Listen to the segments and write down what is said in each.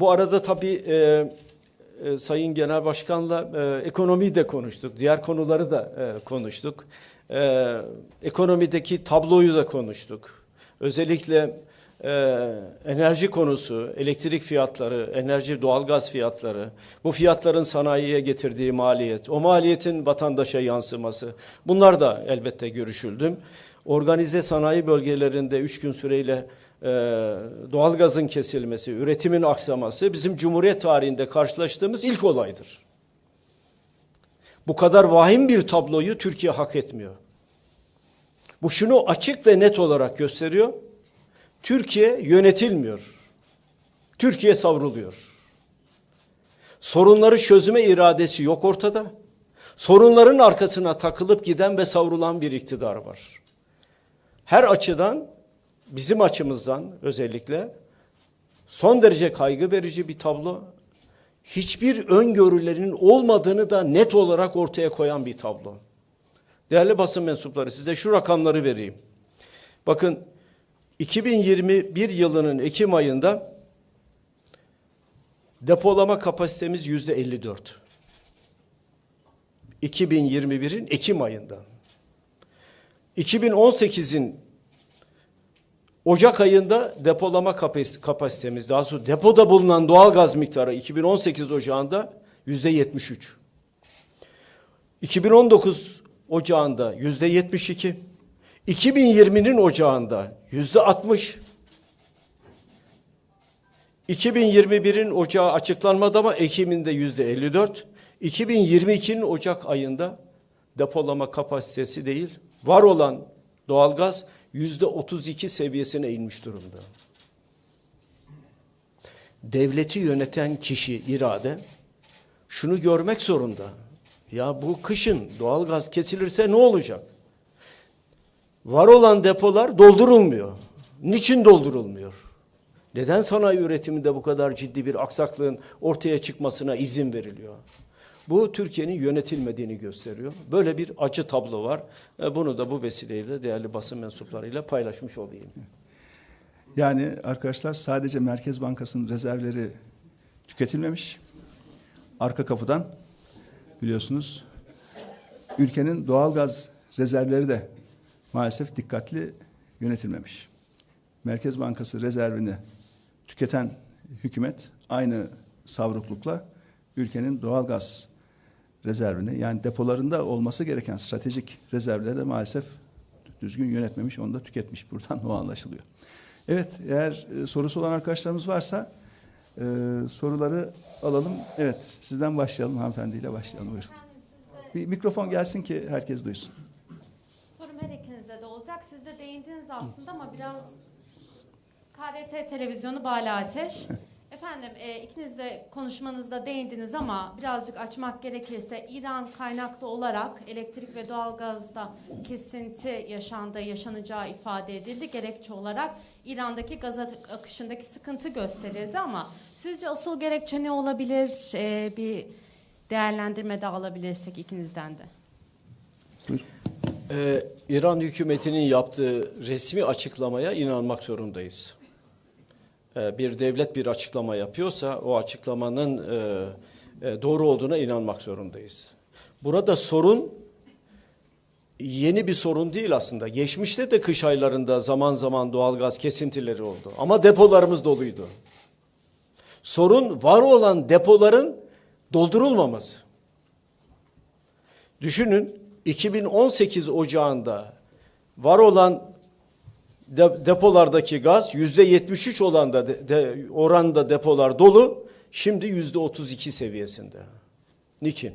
bu arada tabii e, e, Sayın Genel Başkan'la e, ekonomiyi de konuştuk. Diğer konuları da e, konuştuk. E, ekonomideki tabloyu da konuştuk. Özellikle e, enerji konusu, elektrik fiyatları, enerji doğalgaz fiyatları, bu fiyatların sanayiye getirdiği maliyet, o maliyetin vatandaşa yansıması bunlar da elbette görüşüldü. Organize sanayi bölgelerinde üç gün süreyle e, doğalgazın kesilmesi, üretimin aksaması bizim Cumhuriyet tarihinde karşılaştığımız ilk olaydır. Bu kadar vahim bir tabloyu Türkiye hak etmiyor. Bu şunu açık ve net olarak gösteriyor. Türkiye yönetilmiyor. Türkiye savruluyor. Sorunları çözüme iradesi yok ortada. Sorunların arkasına takılıp giden ve savrulan bir iktidar var. Her açıdan bizim açımızdan özellikle son derece kaygı verici bir tablo. Hiçbir öngörülerinin olmadığını da net olarak ortaya koyan bir tablo. Değerli basın mensupları size şu rakamları vereyim. Bakın 2021 yılının Ekim ayında depolama kapasitemiz yüzde 54. 2021'in Ekim ayında. 2018'in Ocak ayında depolama kapas- kapasitemiz, daha sonra depoda bulunan doğal gaz miktarı 2018 Ocağında yüzde 73. 2019 Ocağında yüzde 72. 2020'nin Ocağında yüzde 60. 2021'in Ocağı açıklanmadı ama Ekim'inde yüzde 54. 2022'nin Ocak ayında depolama kapasitesi değil, var olan doğalgaz yüzde 32 seviyesine inmiş durumda. Devleti yöneten kişi irade şunu görmek zorunda. Ya bu kışın doğalgaz kesilirse ne olacak? Var olan depolar doldurulmuyor. Niçin doldurulmuyor? Neden sanayi üretiminde bu kadar ciddi bir aksaklığın ortaya çıkmasına izin veriliyor? Bu Türkiye'nin yönetilmediğini gösteriyor. Böyle bir acı tablo var. E, Bunu da bu vesileyle değerli basın mensuplarıyla paylaşmış olayım. Yani arkadaşlar sadece Merkez Bankası'nın rezervleri tüketilmemiş. Arka kapıdan biliyorsunuz ülkenin doğalgaz rezervleri de maalesef dikkatli yönetilmemiş. Merkez Bankası rezervini tüketen hükümet aynı savruklukla ülkenin doğalgaz rezervini yani depolarında olması gereken stratejik rezervleri de maalesef düzgün yönetmemiş, onu da tüketmiş. Buradan o anlaşılıyor. Evet, eğer e, sorusu olan arkadaşlarımız varsa e, soruları alalım. Evet, sizden başlayalım, hanımefendiyle başlayalım. Buyurun. Bir mikrofon gelsin ki herkes duysun. sorum her ikinizde de olacak. Siz de değindiniz aslında ama biraz KRT televizyonu Bala Ateş. Efendim e, ikiniz de konuşmanızda değindiniz ama birazcık açmak gerekirse İran kaynaklı olarak elektrik ve doğalgazda kesinti yaşandığı, yaşanacağı ifade edildi. Gerekçe olarak İran'daki gaz ak- akışındaki sıkıntı gösterildi ama sizce asıl gerekçe ne olabilir? E, bir değerlendirme de alabilirsek ikinizden de. Ee, İran hükümetinin yaptığı resmi açıklamaya inanmak zorundayız. Ee, bir devlet bir açıklama yapıyorsa o açıklamanın e, e, doğru olduğuna inanmak zorundayız. Burada sorun yeni bir sorun değil aslında. Geçmişte de kış aylarında zaman zaman doğalgaz kesintileri oldu. Ama depolarımız doluydu. Sorun var olan depoların doldurulmaması. Düşünün 2018 ocağında var olan de- depolardaki gaz yüzde 73 olan da de, oranda depolar dolu. Şimdi yüzde 32 seviyesinde. Niçin?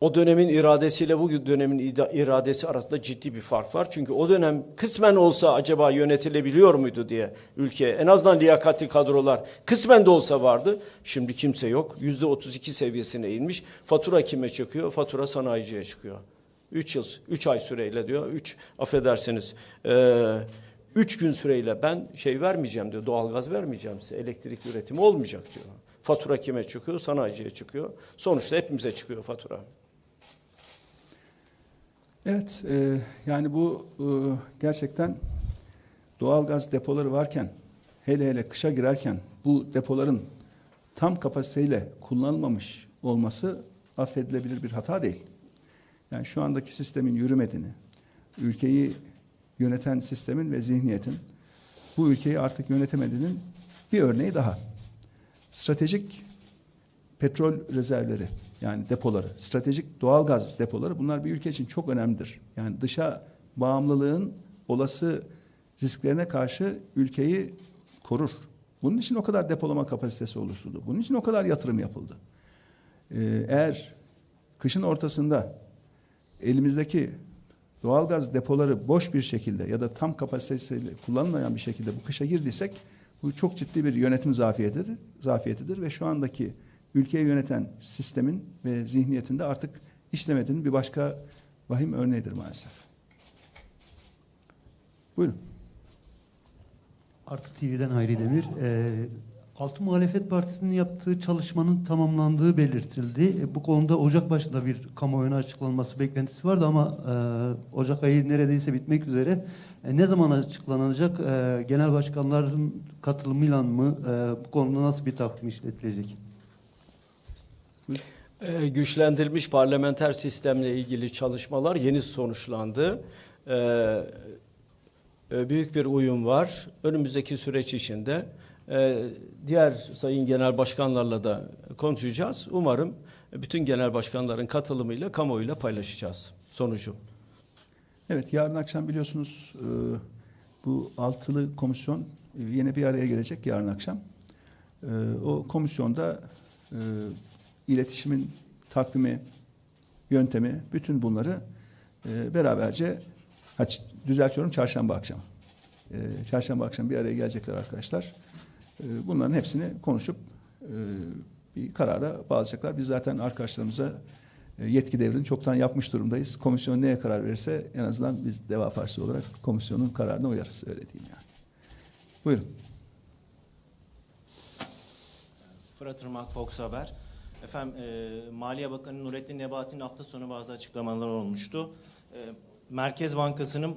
O dönemin iradesiyle bugün dönemin iradesi arasında ciddi bir fark var. Çünkü o dönem kısmen olsa acaba yönetilebiliyor muydu diye ülke en azından liyakatli kadrolar kısmen de olsa vardı. Şimdi kimse yok. Yüzde 32 seviyesine inmiş. Fatura kime çıkıyor? Fatura sanayiciye çıkıyor. 3 yıl, 3 ay süreyle diyor. 3 affedersiniz. 3 gün süreyle ben şey vermeyeceğim diyor. Doğalgaz vermeyeceğim size. Elektrik üretimi olmayacak diyor. Fatura kime çıkıyor? Sanayiciye çıkıyor. Sonuçta hepimize çıkıyor fatura. Evet, e, yani bu e, gerçekten doğalgaz depoları varken hele hele kışa girerken bu depoların tam kapasiteyle kullanılmamış olması affedilebilir bir hata değil. Yani şu andaki sistemin yürümediğini, ülkeyi yöneten sistemin ve zihniyetin bu ülkeyi artık yönetemediğinin bir örneği daha. Stratejik petrol rezervleri yani depoları, stratejik doğal gaz depoları bunlar bir ülke için çok önemlidir. Yani dışa bağımlılığın olası risklerine karşı ülkeyi korur. Bunun için o kadar depolama kapasitesi oluşturuldu. Bunun için o kadar yatırım yapıldı. Ee, eğer kışın ortasında elimizdeki doğalgaz depoları boş bir şekilde ya da tam kapasitesiyle kullanılmayan bir şekilde bu kışa girdiysek bu çok ciddi bir yönetim zafiyetidir, zafiyetidir ve şu andaki ülkeyi yöneten sistemin ve zihniyetinde artık işlemediğinin bir başka vahim örneğidir maalesef. Buyurun. Artı TV'den Hayri Demir. Ee, Altı Muhalefet Partisi'nin yaptığı çalışmanın tamamlandığı belirtildi. E, bu konuda Ocak başında bir kamuoyuna açıklanması beklentisi vardı ama e, Ocak ayı neredeyse bitmek üzere. E, ne zaman açıklanacak? E, genel başkanların katılımıyla mı? E, bu konuda nasıl bir takvim işletilecek? Ee, güçlendirilmiş parlamenter sistemle ilgili çalışmalar yeni sonuçlandı. Ee, e, büyük bir uyum var. Önümüzdeki süreç içinde e, diğer sayın genel başkanlarla da konuşacağız. Umarım bütün genel başkanların katılımıyla kamuoyuyla paylaşacağız sonucu. Evet, yarın akşam biliyorsunuz e, bu altılı komisyon e, yine bir araya gelecek yarın akşam. E, o komisyonda iletişimin takvimi, yöntemi, bütün bunları beraberce düzeltiyorum çarşamba akşam. Çarşamba akşam bir araya gelecekler arkadaşlar. E, bunların hepsini konuşup e, bir karara bağlayacaklar. Biz zaten arkadaşlarımıza e, yetki devrini çoktan yapmış durumdayız. Komisyon neye karar verirse en azından biz Deva Partisi olarak komisyonun kararına uyarız öyle diyeyim yani. Buyurun. Fırat Irmak Fox Haber. Efendim, e, Maliye Bakanı Nurettin Nebati'nin hafta sonu bazı açıklamalar olmuştu. E, Merkez Bankası'nın e,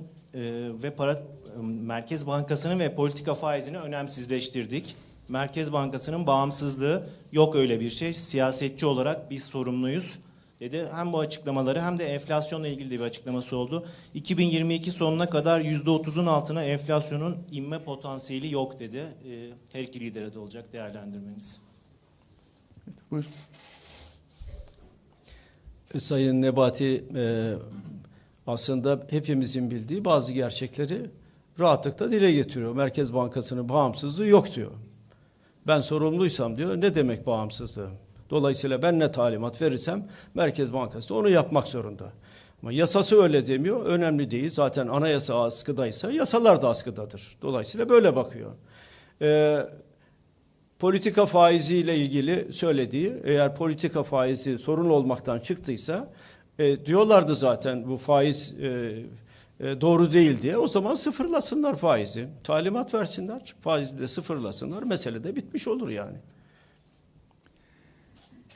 ve para e, Merkez Bankası'nın ve politika faizini önemsizleştirdik. Merkez Bankası'nın bağımsızlığı yok öyle bir şey. Siyasetçi olarak biz sorumluyuz dedi. Hem bu açıklamaları hem de enflasyonla ilgili de bir açıklaması oldu. 2022 sonuna kadar %30'un altına enflasyonun inme potansiyeli yok dedi. E, her iki lidere de olacak değerlendirmeniz. Evet, buyurun. E, Sayın Nebati e, aslında hepimizin bildiği bazı gerçekleri rahatlıkla dile getiriyor. Merkez Bankası'nın bağımsızlığı yok diyor. Ben sorumluysam diyor ne demek bağımsızlığı? Dolayısıyla ben ne talimat verirsem Merkez Bankası da onu yapmak zorunda. Ama yasası öyle demiyor. Önemli değil. Zaten anayasa askıdaysa yasalar da askıdadır. Dolayısıyla böyle bakıyor. Ee, politika faiziyle ilgili söylediği eğer politika faizi sorun olmaktan çıktıysa e, diyorlardı zaten bu faiz e, e, doğru değil diye o zaman sıfırlasınlar faizi. Talimat versinler faizi de sıfırlasınlar mesele de bitmiş olur yani.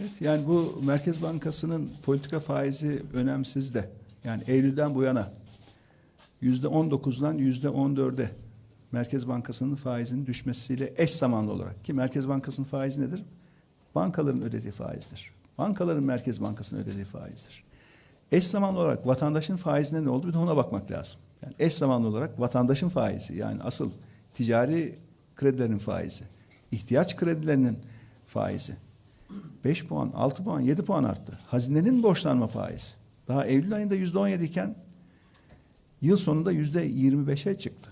Evet, yani bu Merkez Bankası'nın politika faizi önemsiz de. Yani Eylül'den bu yana yüzde 19'dan yüzde 14'e Merkez Bankası'nın faizinin düşmesiyle eş zamanlı olarak ki Merkez Bankası'nın faizi nedir? Bankaların ödediği faizdir. Bankaların Merkez Bankası'nın ödediği faizdir. Eş zamanlı olarak vatandaşın faizine ne oldu bir de ona bakmak lazım. Yani eş zamanlı olarak vatandaşın faizi yani asıl ticari kredilerin faizi, ihtiyaç kredilerinin faizi 5 puan, 6 puan, 7 puan arttı. Hazinenin borçlanma faizi. Daha Eylül ayında yüzde 17 iken yıl sonunda yüzde 25'e çıktı.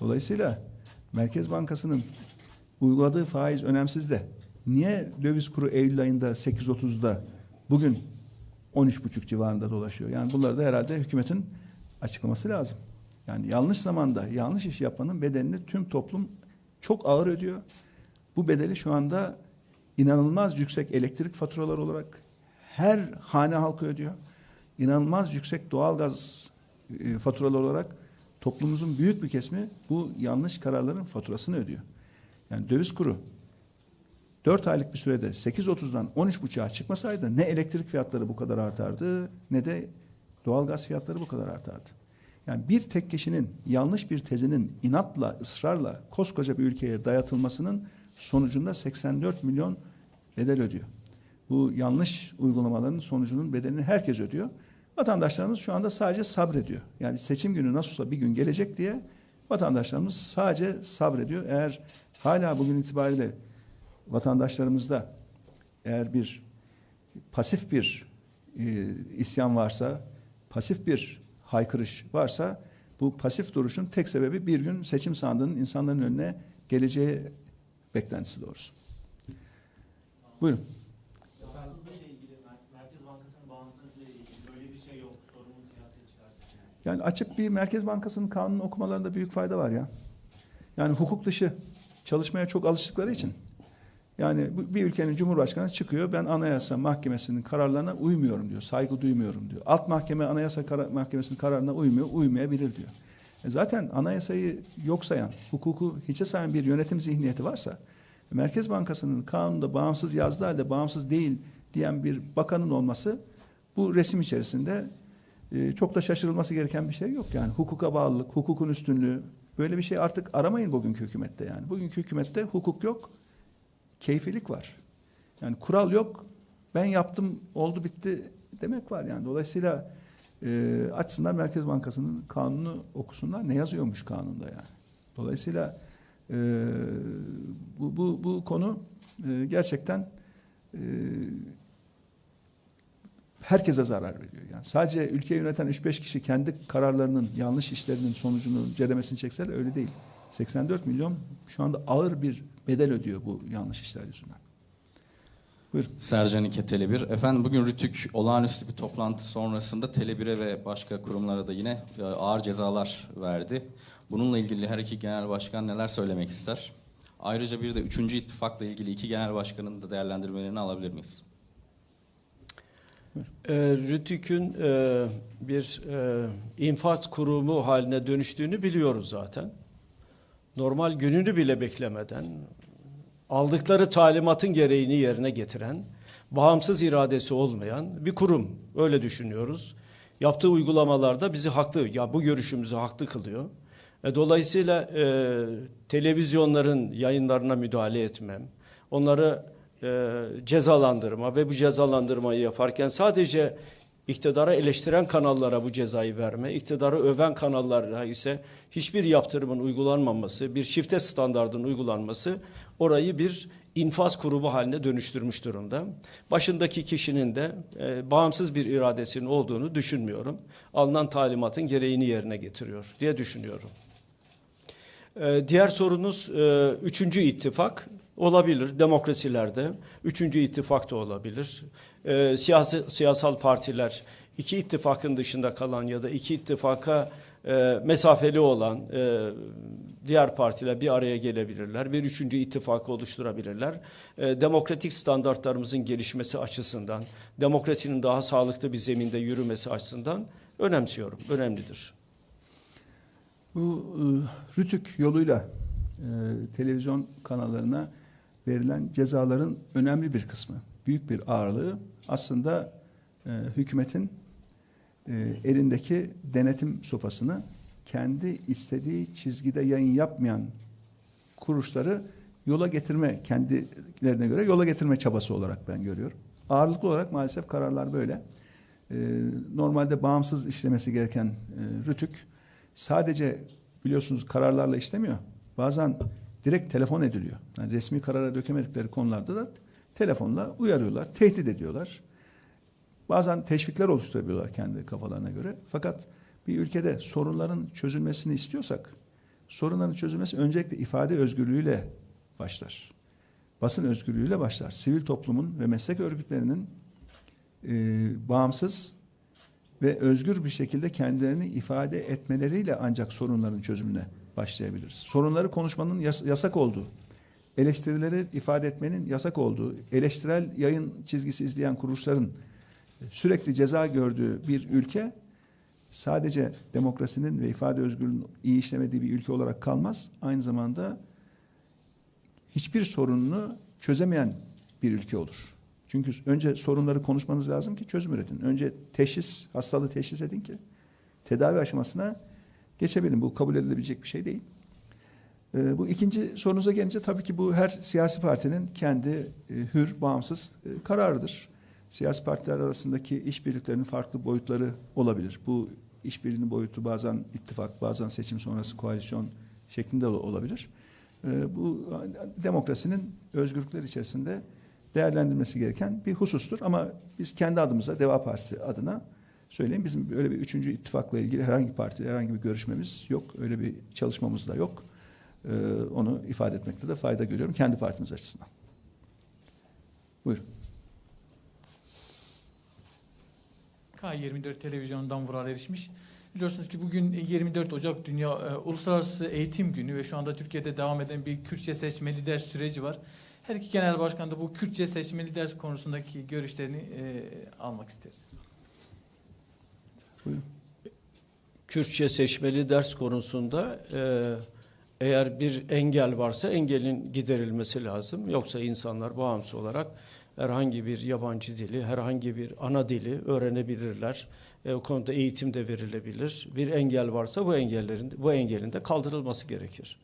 Dolayısıyla Merkez Bankası'nın uyguladığı faiz önemsiz de niye döviz kuru Eylül ayında 8.30'da bugün 13.5 civarında dolaşıyor? Yani bunları da herhalde hükümetin açıklaması lazım. Yani yanlış zamanda yanlış iş yapmanın bedelini tüm toplum çok ağır ödüyor. Bu bedeli şu anda inanılmaz yüksek elektrik faturaları olarak her hane halkı ödüyor. İnanılmaz yüksek doğalgaz e, faturaları olarak toplumumuzun büyük bir kesimi bu yanlış kararların faturasını ödüyor. Yani döviz kuru 4 aylık bir sürede 8.30'dan 13.5'a çıkmasaydı ne elektrik fiyatları bu kadar artardı ne de doğalgaz fiyatları bu kadar artardı. Yani bir tek kişinin yanlış bir tezinin inatla, ısrarla koskoca bir ülkeye dayatılmasının sonucunda 84 milyon bedel ödüyor. Bu yanlış uygulamaların sonucunun bedelini herkes ödüyor. Vatandaşlarımız şu anda sadece sabrediyor. Yani seçim günü nasılsa bir gün gelecek diye vatandaşlarımız sadece sabrediyor. Eğer hala bugün itibariyle vatandaşlarımızda eğer bir pasif bir e, isyan varsa, pasif bir haykırış varsa bu pasif duruşun tek sebebi bir gün seçim sandığının insanların önüne geleceği beklentisi doğrusu. Buyurun. Yani açık bir Merkez Bankası'nın kanunu okumalarında büyük fayda var ya. Yani hukuk dışı çalışmaya çok alıştıkları için. Yani bir ülkenin cumhurbaşkanı çıkıyor ben anayasa mahkemesinin kararlarına uymuyorum diyor. Saygı duymuyorum diyor. Alt mahkeme anayasa kara- mahkemesinin kararına uymuyor, uymayabilir diyor. E zaten anayasayı yok sayan, hukuku hiçe sayan bir yönetim zihniyeti varsa Merkez Bankası'nın kanunda bağımsız yazdığı halde bağımsız değil diyen bir bakanın olması bu resim içerisinde e, çok da şaşırılması gereken bir şey yok. Yani hukuka bağlılık, hukukun üstünlüğü böyle bir şey artık aramayın bugünkü hükümette yani. Bugünkü hükümette hukuk yok, keyfilik var. Yani kural yok, ben yaptım, oldu bitti demek var yani. Dolayısıyla e, açsınlar Merkez Bankası'nın kanunu okusunlar. Ne yazıyormuş kanunda yani. Dolayısıyla e, bu, bu, bu konu e, gerçekten e, herkese zarar veriyor. Yani sadece ülkeyi yöneten 3-5 kişi kendi kararlarının, yanlış işlerinin sonucunu ceremesini çekseler öyle değil. 84 milyon şu anda ağır bir bedel ödüyor bu yanlış işler yüzünden. Buyurun. Sercan İke Tele1. Efendim bugün Rütük olağanüstü bir toplantı sonrasında Tele1'e ve başka kurumlara da yine e, ağır cezalar verdi. Bununla ilgili her iki genel başkan neler söylemek ister? Ayrıca bir de üçüncü ittifakla ilgili iki genel başkanın da değerlendirmelerini alabilir miyiz? E, Rütük'ün e, bir e, infaz kurumu haline dönüştüğünü biliyoruz zaten. Normal gününü bile beklemeden aldıkları talimatın gereğini yerine getiren, bağımsız iradesi olmayan bir kurum. Öyle düşünüyoruz. Yaptığı uygulamalarda bizi haklı, ya bu görüşümüzü haklı kılıyor. E, dolayısıyla e, televizyonların yayınlarına müdahale etmem, onları e, cezalandırma ve bu cezalandırmayı yaparken sadece iktidara eleştiren kanallara bu cezayı verme, iktidarı öven kanallara ise hiçbir yaptırımın uygulanmaması, bir şifte standardın uygulanması orayı bir infaz kurumu haline dönüştürmüş durumda. Başındaki kişinin de e, bağımsız bir iradesinin olduğunu düşünmüyorum. Alınan talimatın gereğini yerine getiriyor diye düşünüyorum. Ee, Diğer sorunuz e, üçüncü ittifak olabilir demokrasilerde. Üçüncü ittifak da olabilir. Ee, Siyasi, siyasal partiler iki ittifakın dışında kalan ya da iki ittifaka e, mesafeli olan e, diğer partiler bir araya gelebilirler. Bir üçüncü ittifakı oluşturabilirler. E, demokratik standartlarımızın gelişmesi açısından, demokrasinin daha sağlıklı bir zeminde yürümesi açısından önemsiyorum, önemlidir. Bu e, Rütük yoluyla e, televizyon kanallarına verilen cezaların önemli bir kısmı, büyük bir ağırlığı aslında e, hükümetin e, elindeki denetim sopasını kendi istediği çizgide yayın yapmayan kuruluşları yola getirme, kendilerine göre yola getirme çabası olarak ben görüyorum. Ağırlıklı olarak maalesef kararlar böyle. Ee, normalde bağımsız işlemesi gereken e, Rütük sadece biliyorsunuz kararlarla işlemiyor. Bazen direkt telefon ediliyor. Yani resmi karara dökemedikleri konularda da telefonla uyarıyorlar, tehdit ediyorlar. Bazen teşvikler oluşturabiliyorlar kendi kafalarına göre. Fakat bir ülkede sorunların çözülmesini istiyorsak, sorunların çözülmesi öncelikle ifade özgürlüğüyle başlar. Basın özgürlüğüyle başlar. Sivil toplumun ve meslek örgütlerinin e, bağımsız ve özgür bir şekilde kendilerini ifade etmeleriyle ancak sorunların çözümüne başlayabiliriz. Sorunları konuşmanın yas- yasak olduğu, eleştirileri ifade etmenin yasak olduğu, eleştirel yayın çizgisi izleyen kuruluşların sürekli ceza gördüğü bir ülke sadece demokrasinin ve ifade özgürlüğünün iyi işlemediği bir ülke olarak kalmaz. Aynı zamanda hiçbir sorununu çözemeyen bir ülke olur. Çünkü önce sorunları konuşmanız lazım ki çözüm üretin. Önce teşhis, hastalığı teşhis edin ki tedavi aşamasına geçebilirim. Bu kabul edilebilecek bir şey değil. Ee, bu ikinci sorunuza gelince tabii ki bu her siyasi partinin kendi e, hür, bağımsız e, kararıdır. Siyasi partiler arasındaki işbirliklerinin farklı boyutları olabilir. Bu işbirliğinin boyutu bazen ittifak, bazen seçim sonrası koalisyon şeklinde de olabilir. Ee, bu demokrasinin özgürlükler içerisinde değerlendirmesi gereken bir husustur. Ama biz kendi adımıza, Deva Partisi adına söyleyeyim. Bizim öyle bir üçüncü ittifakla ilgili herhangi bir partide herhangi bir görüşmemiz yok. Öyle bir çalışmamız da yok. Ee, onu ifade etmekte de fayda görüyorum kendi partimiz açısından. Buyurun. K24 televizyonundan vurar erişmiş. Biliyorsunuz ki bugün 24 Ocak Dünya e, Uluslararası Eğitim Günü ve şu anda Türkiye'de devam eden bir Kürtçe seçmeli ders süreci var. Her iki genel başkan da bu Kürtçe seçmeli ders konusundaki görüşlerini e, almak isteriz. Buyurun. Kürtçe seçmeli ders konusunda e, eğer bir engel varsa engelin giderilmesi lazım. Yoksa insanlar bağımsız olarak herhangi bir yabancı dili, herhangi bir ana dili öğrenebilirler. E, o konuda eğitim de verilebilir. Bir engel varsa bu engellerin bu engelin de kaldırılması gerekir.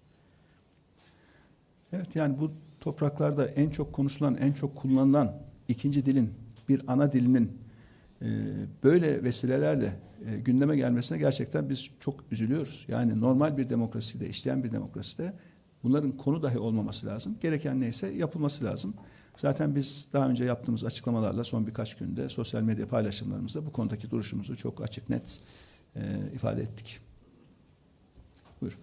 Evet yani bu topraklarda en çok konuşulan, en çok kullanılan ikinci dilin bir ana dilinin böyle vesilelerle e, gündeme gelmesine gerçekten biz çok üzülüyoruz. Yani normal bir demokraside, işleyen bir demokraside bunların konu dahi olmaması lazım. Gereken neyse yapılması lazım. Zaten biz daha önce yaptığımız açıklamalarla son birkaç günde sosyal medya paylaşımlarımızda bu konudaki duruşumuzu çok açık net e, ifade ettik. Buyurun.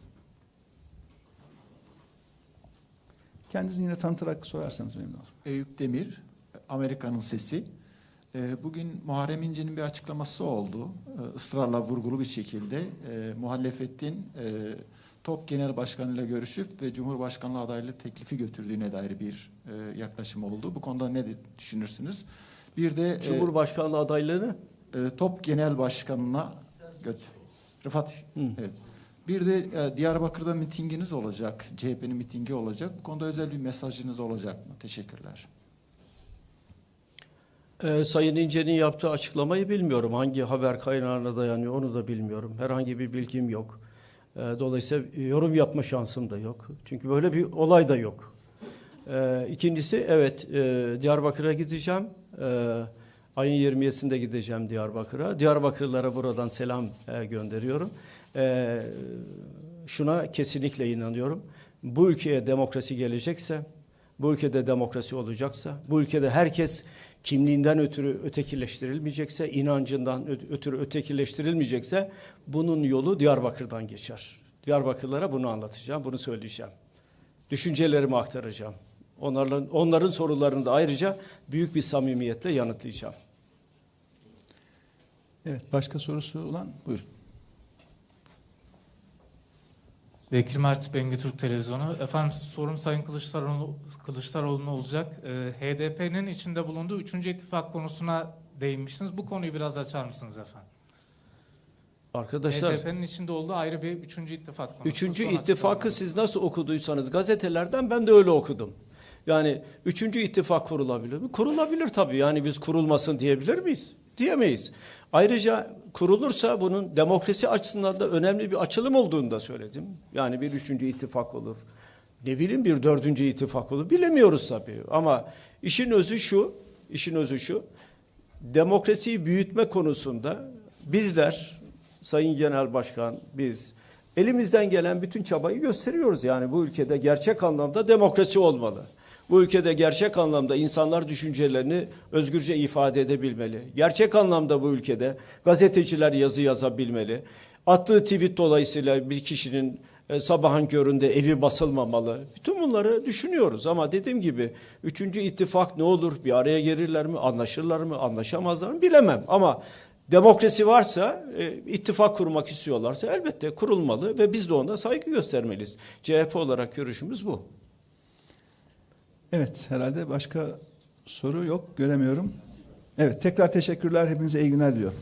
Kendinizi yine tanıtarak sorarsanız memnun olurum. Eyüp Demir, Amerika'nın Sesi. Ee, Bugün Muharrem İnce'nin bir açıklaması oldu. Ee, ısrarla vurgulu bir şekilde e, muhalefetin e, TOP Genel Başkanı ile görüşüp ve Cumhurbaşkanlığı adaylığı teklifi götürdüğüne dair bir e, yaklaşım oldu. Bu konuda ne düşünürsünüz? Bir de e, Cumhurbaşkanlığı adaylığını TOP Genel Başkanı'na götür. Rıfat. Evet. Bir de e, Diyarbakır'da mitinginiz olacak. CHP'nin mitingi olacak. Bu konuda özel bir mesajınız olacak mı? Teşekkürler. Ee, Sayın İnce'nin yaptığı açıklamayı bilmiyorum. Hangi haber kaynağına dayanıyor onu da bilmiyorum. Herhangi bir bilgim yok. Ee, dolayısıyla yorum yapma şansım da yok. Çünkü böyle bir olay da yok. Ee, ikincisi evet e, Diyarbakır'a gideceğim. Ee, ayın 27'sinde gideceğim Diyarbakır'a. Diyarbakırlılara buradan selam e, gönderiyorum. Ee, şuna kesinlikle inanıyorum. Bu ülkeye demokrasi gelecekse, bu ülkede demokrasi olacaksa, bu ülkede herkes kimliğinden ötürü ötekileştirilmeyecekse, inancından ötürü ötekileştirilmeyecekse bunun yolu Diyarbakır'dan geçer. Diyarbakırlara bunu anlatacağım, bunu söyleyeceğim. Düşüncelerimi aktaracağım. Onların, onların sorularını da ayrıca büyük bir samimiyetle yanıtlayacağım. Evet, başka sorusu olan buyurun. Bekir Mert Bengi Türk Televizyonu. Efendim sorum Sayın Kılıçdaroğlu, Kılıçdaroğlu'na olacak. Ee, HDP'nin içinde bulunduğu 3. ittifak konusuna değinmiştiniz. Bu konuyu biraz açar mısınız efendim? Arkadaşlar HDP'nin içinde olduğu ayrı bir 3. ittifak konusu. Üçüncü Son ittifakı açıklamalar. siz nasıl okuduysanız gazetelerden ben de öyle okudum. Yani üçüncü ittifak kurulabilir mi? Kurulabilir tabii. Yani biz kurulmasın diyebilir miyiz? Diyemeyiz. Ayrıca kurulursa bunun demokrasi açısından da önemli bir açılım olduğunu da söyledim. Yani bir üçüncü ittifak olur. Ne bileyim bir dördüncü ittifak olur. Bilemiyoruz tabii. Ama işin özü şu, işin özü şu. Demokrasiyi büyütme konusunda bizler, Sayın Genel Başkan, biz elimizden gelen bütün çabayı gösteriyoruz. Yani bu ülkede gerçek anlamda demokrasi olmalı. Bu ülkede gerçek anlamda insanlar düşüncelerini özgürce ifade edebilmeli. Gerçek anlamda bu ülkede gazeteciler yazı yazabilmeli. Attığı tweet dolayısıyla bir kişinin e, sabahın köründe evi basılmamalı. Bütün bunları düşünüyoruz ama dediğim gibi üçüncü ittifak ne olur? Bir araya gelirler mi? Anlaşırlar mı? Anlaşamazlar mı? Bilemem ama demokrasi varsa, e, ittifak kurmak istiyorlarsa elbette kurulmalı ve biz de ona saygı göstermeliyiz. CHP olarak görüşümüz bu. Evet, herhalde başka soru yok, göremiyorum. Evet, tekrar teşekkürler. Hepinize iyi günler diliyorum.